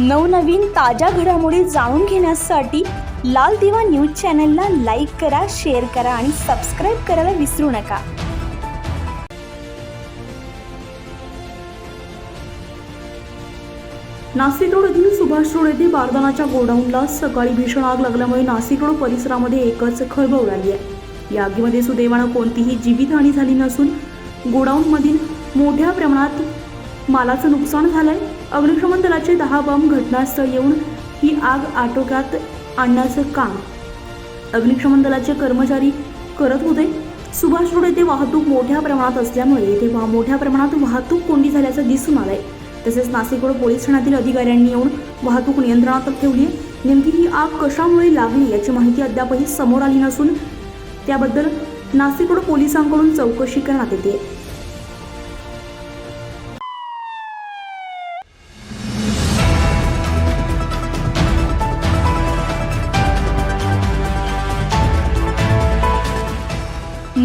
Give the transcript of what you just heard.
नवनवीन ताज्या घडामोडी जाणून घेण्यासाठी लाल दिवा न्यूज चॅनलला लाईक करा शेअर करा आणि सबस्क्राईब करायला विसरू नका. नाशिक रोड येथील सुभाष रोड येथे बारदानाच्या गोडाऊनला सकाळी भीषण आग लागल्यामुळे नाशिक रोड परिसरामध्ये एकच खळबळ उडाली आहे. या आगीमध्ये सुदैवानं कोणतीही जीवितहानी झाली नसून गोडाऊनमधील मोठ्या प्रमाणात मालाचं नुकसान झालंय. अग्निशमन दलाचे दहा बॉम्ब घटनास्थळ येऊन ही आग आटोक्यात आणण्याचं काम. अग्निशमन दलाचे कर्मचारी करत होते. सुभाष रोड येथे वाहतूक मोठ्या प्रमाणात असल्यामुळे येथे वा- मोठ्या प्रमाणात वाहतूक कोंडी झाल्याचं दिसून आलंय. तसेच नाशिक रोड पोलीस ठाण्यातील अधिकाऱ्यांनी येऊन वाहतूक नियंत्रणात ठेवली आहे. नेमकी ही आग कशामुळे लागली याची माहिती अद्यापही समोर आली नसून त्याबद्दल नाशिक रोड पोलिसांकडून चौकशी करण्यात येते.